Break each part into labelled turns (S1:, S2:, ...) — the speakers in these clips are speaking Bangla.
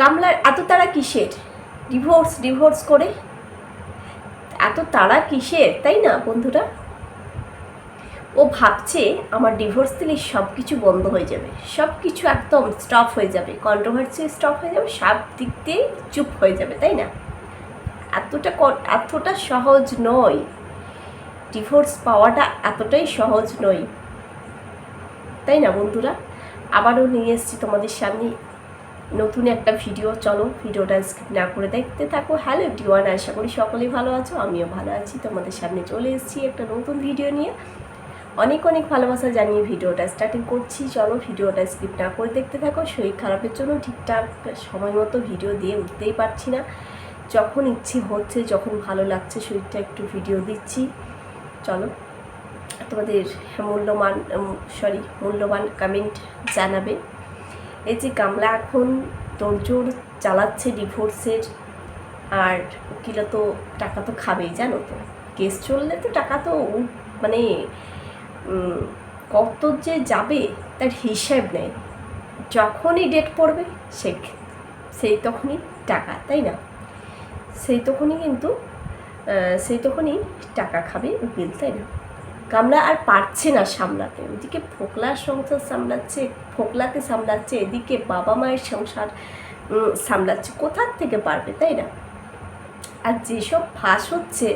S1: কামলার এত তারা কিসের? ডিভোর্স ডিভোর্স করে? এত তারা কিসের? তাই না, বন্ধুরা? ও ভাবছে আমার ডিভোর্স দিলে সব কিছু বন্ধ হয়ে যাবে। সব কিছু একদম স্টপ হয়ে যাবে। কন্ট্রোভার্সি স্টপ হয়ে যাবে, সব দিক দিয়ে চুপ হয়ে যাবে, তাই না? এতটা এতটা সহজ নয়। ডিভোর্স পাওয়াটা এতটাই সহজ নয়। তাই না, বন্ধুরা? আবারও নিয়ে এসেছি তোমাদের সামনে। নতুন একটা ভিডিও চলো ভিডিওটা স্কিপ না করে দেখতে থাকো। হ্যালো ডিওয়ান আশা করি সকলেই ভালো আছো, আমিও ভালো আছি। তোমাদের সামনে চলে এসেছি একটা নতুন ভিডিও নিয়ে। অনেক অনেক ভালোবাসা জানিয়ে ভিডিওটা স্টার্টিং করছি। চলো ভিডিওটা স্কিপ না করে দেখতে থাকো। শরীর খারাপের জন্য ঠিকঠাক সময় মতো ভিডিও দিয়ে উঠতেই পারছি না। যখন ইচ্ছে হচ্ছে, যখন ভালো লাগছে, শরীরটা একটু ভিডিও দিচ্ছি। চলো, তোমাদের মূল্যবান সরি মূল্যবান কমেন্ট জানাবে। এই যে কামলা এখন তোড়জোড় চালাচ্ছে ডিভোর্সের, আর উকিলা তো টাকা তো খাবেই, জানো তো। কেস চললে তো টাকা তো মানে কত যে যাবে তার হিসাব নেই। যখনই ডেট পড়বে, সে, সেই তখনই টাকা, তাই না? সেই তখনই কিন্তু সেই তখনই টাকা খাবে উকিল, তাই না? কামলা আর পারছে না সামলাতে। ওদিকে ফোকলার সংসার সামলাচ্ছে, ফোকলাকে সামলাচ্ছে, এদিকে বাবা মায়ের সংসার সামলাচ্ছে। কোথার থেকে পারবে, তাই না? আর যেসব ফাঁস হচ্ছে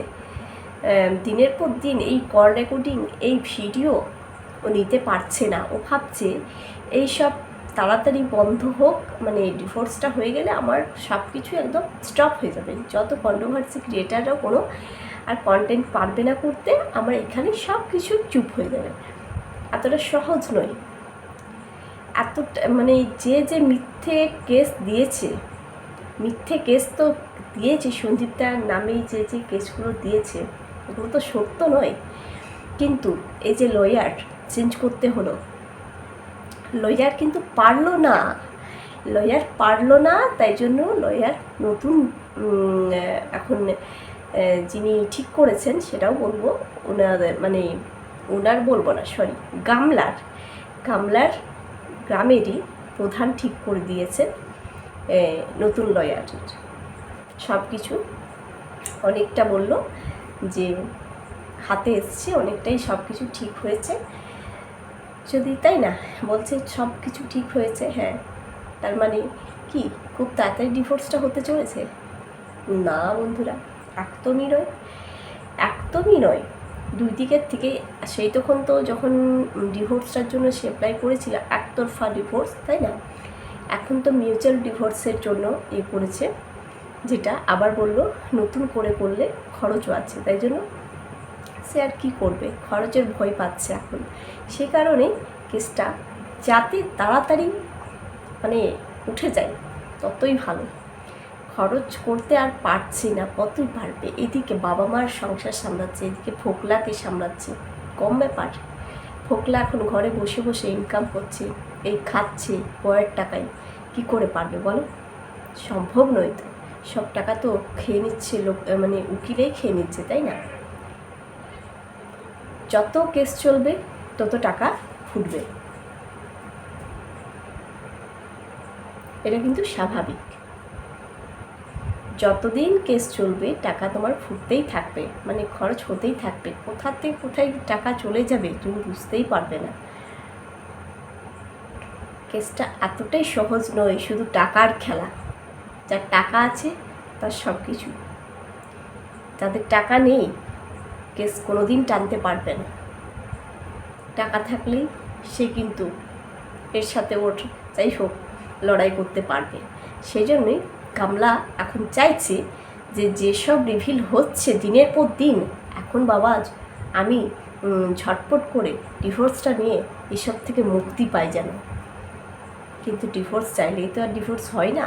S1: দিনের পর দিন এই কল রেকর্ডিং, এই ভিডিও ও নিতে পারছে না। ও ভাবছে, এই সব তাড়াতাড়ি বন্ধ হোক মানে ডিভোর্সটা হয়ে গেলে আমার সব কিছু একদম স্টপ হয়ে যাবে। যত কন্ট্রোভার্সি ক্রিয়েটাররা কোনো আর কন্টেন্ট পারবে না করতে আমার এখানে সব কিছু চুপ হয়ে যাবে। এতটা সহজ নয়। এত মানে যে যে মিথ্যে কেস দিয়েছে, মিথ্যে কেস তো দিয়েছে সন্দীপদার নামেই যে যে কেসগুলো দিয়েছে, ওগুলো তো সত্য নয়। কিন্তু এই যে লয়ার চেঞ্জ করতে হলো লয়ার কিন্তু পারল না। লয়ার পারল না, তাই জন্য লয়ার নতুন এখন যিনি ঠিক করেছেন সেটাও বলব। ওনাদের মানে ওনার বলব না সরি গামলার গামলার গ্রামেরই প্রধান ঠিক করে দিয়েছেন নতুন লয়ারের সব কিছু অনেকটা বলল যে হাতে এসছে, অনেকটাই সব কিছু ঠিক হয়েছে। যদি তাই না, বলছে সব কিছু ঠিক হয়েছে হ্যাঁ। তার মানে কি, খুব তাড়াতাড়ি ডিভোর্সটা হতে চলেছে? না বন্ধুরা। একদমই নয় একদমই নয় দুই দিকের থেকে সেই তখন তো যখন ডিভোর্সটার জন্য সে অ্যাপ্লাই করেছিল একতরফা ডিভোর্স তাই না? এখন তো মিউচুয়াল ডিভোর্সের জন্য এ করেছে, যেটা আবার বলল নতুন করে করলে খরচও আছে, তাই জন্য সে আর কি করবে? খরচের ভয় পাচ্ছে এখন। সে কারণে কেসটা যাতে তাড়াতাড়ি মানে উঠে যায়, ততই ভালো। খরচ করতে আর পারছি না কতই পারবে এদিকে বাবা মার সংসার সামলাচ্ছে, এদিকে ফোকলাকে সামলাচ্ছে, কম ব্যাপার। ফোকলা এখন ঘরে বসে বসে ইনকাম করছে, এই খাচ্ছে বয়ের টাকায়, কি করে পারবে বলো? সম্ভব নয় তো। সব টাকা তো খেয়ে নিচ্ছে লোক মানে উকিলেই খেয়ে নিচ্ছে, তাই না? যত কেস চলবে, তত টাকা ফুটবে। এটা কিন্তু স্বাভাবিক। যতদিন কেস চলবে, টাকা তোমার ফুটতেই থাকবে মানে খরচ হতেই থাকবে। কোথা থেকে কোথায় টাকা চলে যাবে, তুমি বুঝতেই পারবে না। কেসটা এতটাই সহজ নয়, শুধু টাকার খেলা। যার টাকা আছে, তার সব কিছু যাদের টাকা নেই কেস কোনোদিন টানতে পারবে না। টাকা থাকলেই সে কিন্তু এর সাথে ওর যাই হোক, লড়াই করতে পারবে। সেই জন্যই কামলা এখন চাইছে যে যেসব রিভিল হচ্ছে দিনের পর দিন, এখন বাবা আমি ঝটপট করে ডিভোর্সটা নিয়ে এসব থেকে মুক্তি পাই যেন। কিন্তু ডিভোর্স চাইলেই তো আর ডিভোর্স হয় না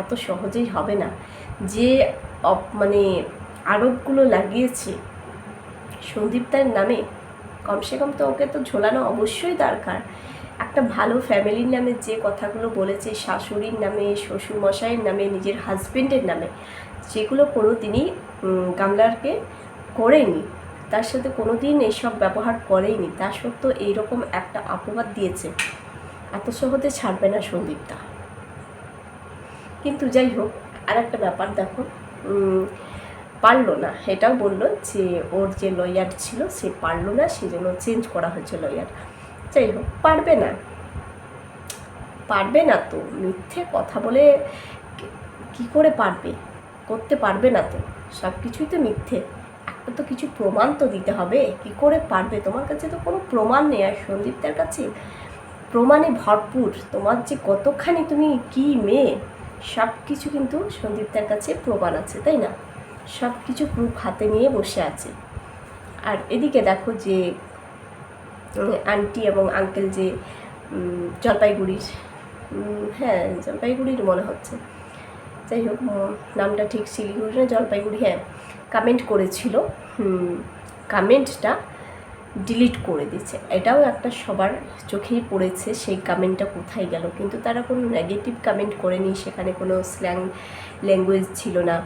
S1: এত সহজেই হবে না। যে মানে আরোপগুলো লাগিয়েছে, সন্দীপদার নামে, কমসে কম তো ওকে তো ঝোলানো অবশ্যই দরকার। একটা ভালো ফ্যামিলির নামে যে কথাগুলো বলেছে, শাশুড়ির নামে, শ্বশুরমশাইয়ের নামে, নিজের হাজবেন্ডের নামে, যেগুলো কোনো দিনই গামলারকে করেনি। তার সাথে কোনো দিন এইসব ব্যবহার করেইনি তা সত্ত্বেও এইরকম একটা অপবাদ দিয়েছে। এত সহজে ছাড়বে না সন্দীপদা। কিন্তু যাই হোক আর একটা ব্যাপার দেখো পারল না। এটাও বলল যে, ওর যে লয়ার ছিল, সে পারল না, সেজন্য চেঞ্জ করা হয়েছে লয়ার যাই হোক পারবে না। পারবে না তো, মিথ্যে কথা বলে কি- করে পারবে? করতে পারবে না তো, সব কিছুই তো মিথ্যে। একটা তো কিছু প্রমাণ তো দিতে হবে, কি করে পারবে? তোমার কাছে তো কোনো প্রমাণ নেই, আর সন্দীপটার কাছে প্রমাণে ভরপুর। তোমার যে কতখানি তুমি কি মেয়ে, সব কিছু কিন্তু সন্দীপটার কাছে প্রমাণ আছে, তাই না? সব কিছু প্রুফ হাতে নিয়ে বসে আছে। আর এদিকে দেখো যে আন্টি এবং আঙ্কেল যে জলপাইগুড়ির হ্যাঁ জলপাইগুড়ির মনে হচ্ছে। যাই হোক নামটা ঠিক শিলিগুড়ি না, জলপাইগুড়ি হ্যাঁ কমেন্ট করেছিল। কমেন্টটা ডিলিট করে দিচ্ছে এটাও একটা সবার চোখেই পড়েছে সেই কমেন্টটা কোথায় গেল। কিন্তু তারা কোনো নেগেটিভ কমেন্ট করেনি, সেখানে কোনো স্ল্যাং ল্যাঙ্গুয়েজ ছিল না।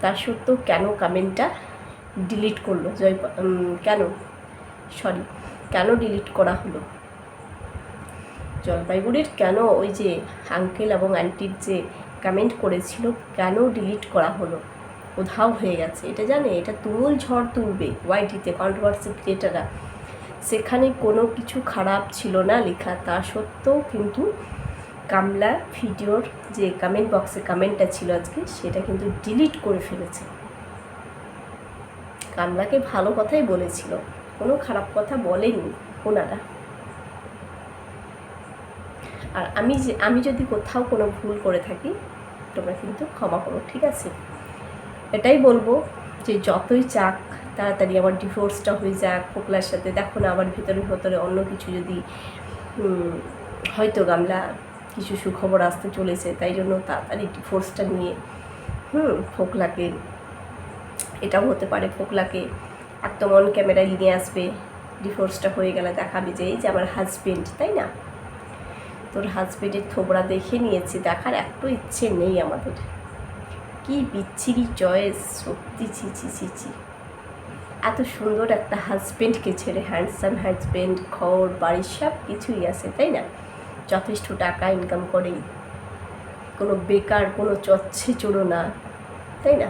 S1: তা সত্ত্বেও কেন কমেন্টটা ডিলিট করল? জয় কেন? সরি কেন ডিলিট করা হলো? জলপাইগুড়ির কেন ওই যে আঙ্কেল এবং আন্টির যে কমেন্ট করেছিল, কেন ডিলিট করা হলো? উধাও হয়ে গেছে। এটা জানে? এটা তুমুল ঝড় তুলবে ওয়াইটিতে কন্ট্রোভার্সি ক্রিয়েটাররা সেখানে কোনো কিছু খারাপ ছিল না লেখা, তা সত্ত্বেও কিন্তু কামলা ভিডিওর যে কমেন্ট বক্সে কমেন্টটা ছিল আজকে, সেটা কিন্তু ডিলিট করে ফেলেছে। কামলাকে ভালো কথাই বলেছিল। কোনো খারাপ কথা বলেনি ওনারা। আর আমি যে, আমি যদি কোথাও কোনো ভুল করে থাকি, তোমরা কিন্তু ক্ষমা করো, ঠিক আছে? এটাই বলব যে যতই চাক, তাড়াতাড়ি আমার ডিভোর্সটা হয়ে যাক, ফোকলার সাথে দেখো না আবার ভিতরে ভিতরে অন্য কিছু যদি হয়তো গামলা কিছু সুখবর আসতে চলেছে, তাই জন্য তাড়াতাড়ি ডিভোর্সটা নিয়ে, হুম, ফোকলাকে, এটাও হতে পারে ফোকলাকে অন ক্যামেরায় নিয়ে আসবে ডিভোর্সটা হয়ে গেলে দেখাবে যে এই যে আমার হাজবেন্ড তাই না? তোর হাজবেন্ডের থোবড়া দেখে নিয়েছি, দেখার এত ইচ্ছে নেই আমাদের। কি বিচ্ছিরি চয়েস সত্যি ছি ছি ছি ছি। এত সুন্দর একটা হাজবেন্ডকে ছেড়ে হ্যান্ডসাম হাজবেন্ড ঘর বাড়ির সব কিছুই আছে, তাই না? যথেষ্ট টাকা ইনকাম করে। কোনো বেকার, কোনো চচ্ছে চড়ো না, তাই না?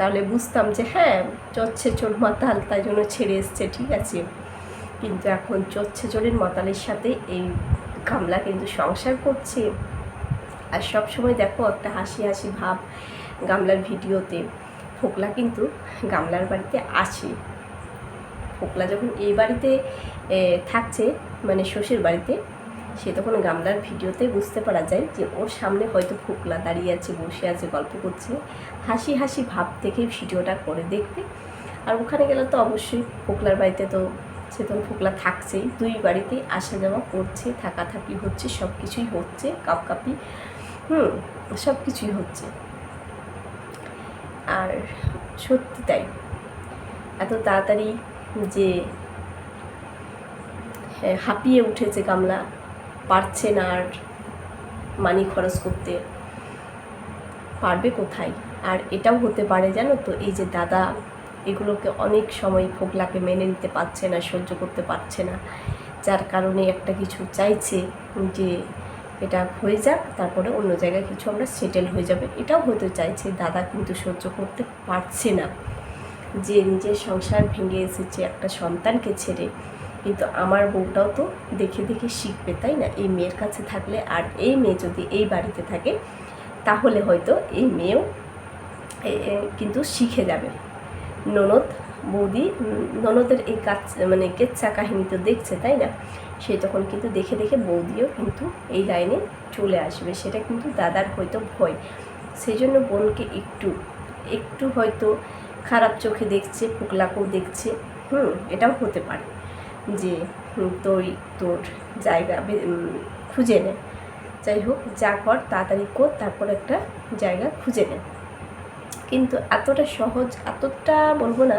S1: তাহলে বুঝতাম যে হ্যাঁ চচ্ছে চোর মাতাল, তাই জন্য ছেড়ে এসছে, ঠিক আছে। কিন্তু এখন চচ্ছে চোরের মাতালের সাথে এই গামলা কিন্তু সংসার করছে। আর সব সময় দেখো একটা হাসি হাসি ভাব গামলার ভিডিওতে। ফোকলা কিন্তু গামলার বাড়িতে আসে ফোকলা যখন এই বাড়িতে থাকছে মানে শ্বশুর বাড়িতে সে তখন গামলার ভিডিওতে বুঝতে পারা যায় যে ওর সামনে হয়তো ফোকলা দাঁড়িয়ে আছে বসে আছে গল্প করছে। হাসি হাসি ভাব থেকে ভিডিওটা করে দেখবে। আর ওখানে গেলে তো অবশ্যই ফোকলার বাড়িতে তো সে তখন ফোকলা থাকছেই। দুই বাড়িতে আসা যাওয়া করছে থাকাথাকি হচ্ছে সব কিছুই হচ্ছে কাপকাপি হুম সব কিছুই হচ্ছে। আর সত্যি তাই। এত তাড়াতাড়ি যে হ্যাঁ, হাঁপিয়ে উঠেছে গামলা। পারছে না আর মানি খরচ করতে, পারবে কোথায়? আর এটাও হতে পারে জানো তো, এই যে দাদা, এগুলোকে অনেক সময় ফোকলাকে মেনে নিতে পারছে না, সহ্য করতে পারছে না। যার কারণে একটা কিছু চাইছে যে এটা হয়ে যাক, তারপরে অন্য জায়গায় কিছু আমরা সেটেল হয়ে যাবে। এটাও হতে চাইছে দাদা কিন্তু সহ্য করতে পারছে না। যে নিজের সংসার ভেঙে এসেছে একটা সন্তানকে ছেড়ে কিন্তু আমার বউটাও তো দেখে দেখে শিখবে, তাই না? এই মেয়ের কাছে থাকলে আর এই মেয়ে যদি এই বাড়িতে থাকে, তাহলে হয়তো এই মেয়েও কিন্তু শিখে যাবে। ননদ বৌদি ননদের এই কাজ মানে কেচ্ছা কাহিনী তো দেখছে, তাই না? সে তখন কিন্তু দেখে দেখে বৌদিও কিন্তু এই লাইনে চলে আসবে, সেটা কিন্তু দাদার হয়তো ভয়। সেই জন্য বোনকে একটু একটু হয়তো খারাপ চোখে দেখছে, ফুকলাকেও দেখছে, হুম, এটাও হতে পারে। যে তুই তোর জায়গা খুঁজে নে। যাই হোক, যা কর, তাড়াতাড়ি কর, তারপর একটা জায়গা খুঁজে নে। কিন্তু এতটা সহজ, এতটা বলব না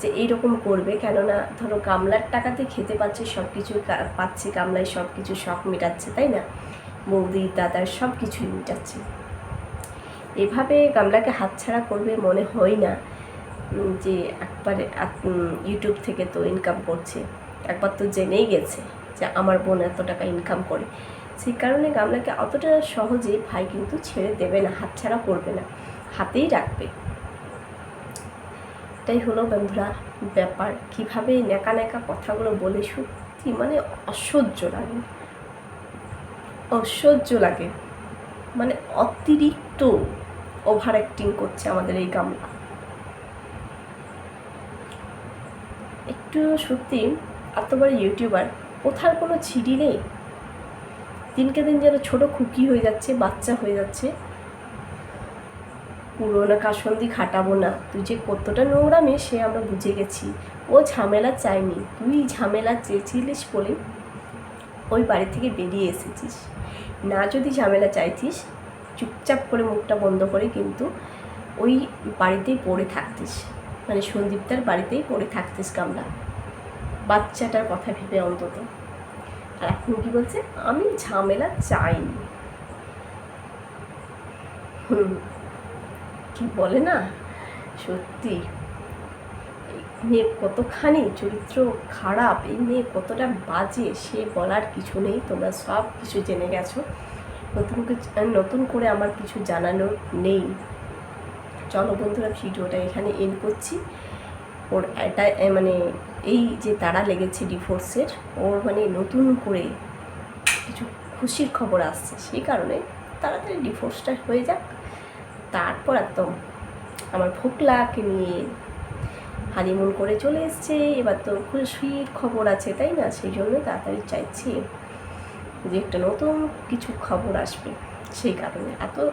S1: যে এইরকম করবে, কেননা ধরো গামলার টাকাতে খেতে পাচ্ছে সব কিছু পাচ্ছে গামলায় সব কিছু শখ মেটাচ্ছে, তাই না? বৌদি দাদার সব কিছুই মেটাচ্ছে। এভাবে গামলাকে হাতছাড়া করবে মনে হয় না। যে একবারে ইউটিউব থেকে তো ইনকাম করছে। একবার তো জেনেই গেছে যে আমার বোন এত টাকা ইনকাম করে। সেই কারণে গামলাকে অতটা সহজে ভাই কিন্তু ছেড়ে দেবে না, হাতছাড়া করবে না, হাতেই রাখবে। এটাই হলো বন্ধুরা ব্যাপার। কীভাবে নেকা নেকা কথাগুলো বলে সত্যি মানে অসহ্য লাগে। অসহ্য লাগে। মানে অতিরিক্ত ওভার অ্যাক্টিং করছে আমাদের এই গামলা। একটু সত্যি এত বড় ইউটিউবার কোথার কোনো ছিড়ি নেই? দিনকে দিন যেন ছোট খুকি হয়ে যাচ্ছে, বাচ্চা হয়ে যাচ্ছে। পুরোনো কাসন্দি খাটাবো না। তুই যে কতটা নোংরা মেয়ে, সে আমরা বুঝে গেছি। ও ঝামেলা চাইনি তুই ঝামেলা চেয়েছিলিস বলে ওই বাড়ি থেকে বেরিয়ে এসেছিস। না যদি ঝামেলা চাইতিস চুপচাপ করে মুখটা বন্ধ করে কিন্তু ওই বাড়িতেই পড়ে থাকতিস। মানে সন্দীপটার বাড়িতেই পড়ে থাকতিস কামলা। বাচ্চাটার কথা ভেবে অন্তত। আর এখন কি বলছে? আমি ঝামেলা চাইনি। হুম, কি বলে না? সত্যি। মেয়ে কতখানি চরিত্র খারাপ, এই মেয়ে কতটা বাজে, সে বলার কিছু নেই। তোমরা সব কিছু জেনে গেছো। নতুন নতুন করে আমার কিছু জানানোর নেই। চলো বন্ধুরা ভিডিওটা এখানে এন্ড করছি। ওর এটা মানে এই যে তারা লেগেছে ডিফোর্সের ওর মানে নতুন করে কিছু খুশির খবর আসছে, সেই কারণে তাড়াতাড়ি ডিভোর্সটা হয়ে যাক। তারপর একদম আমার ফোকলাকে নিয়ে হানিমুন করে চলে এসছে। এবার তো খুশির খবর আছে, তাই না? সেই জন্য তাড়াতাড়ি চাইছি যে একটা নতুন কিছু খবর আসবে। সেই কারণে। এত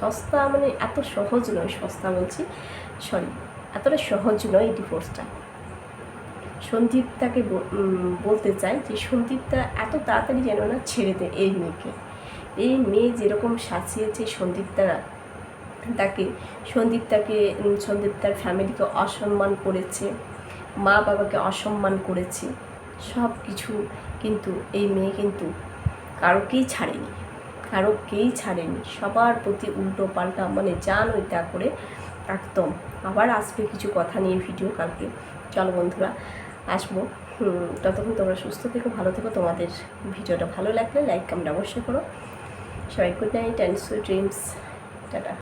S1: সস্তা মানে এত সহজ নয় সস্তা বলছি সরি এতটা সহজ নয় এই ডিভোর্সটা সন্দীপটাকে ব- উম, বলতে চাই যে সন্দীপটা এত তাড়াতাড়ি যেন না ছেড়ে দেয় এই মেয়েকে। এই মেয়ে যেরকম সাজিয়েছে সন্দীপতারা তাকে সন্দীপ তাকে সন্দীপ তার ফ্যামিলিকে অসম্মান করেছে মা বাবাকে অসম্মান করেছে সব কিছু কিন্তু এই মেয়ে কিন্তু কারোকেই ছাড়েনি। কারোকেই ছাড়েনি। সবার প্রতি উল্টো পাল্টা মানে যান ওই তা করে একদম আবার আসবে কিছু কথা নিয়ে ভিডিও কালকে। চলো বন্ধুরা, আসব। ততক্ষণ তোমরা সুস্থ থেকো, ভালো থেকো। তোমাদের ভিডিওটা ভালো লাগলে লাইক কমেন্ট অবশ্যই করো। সবাই good night and sweet dreams tata.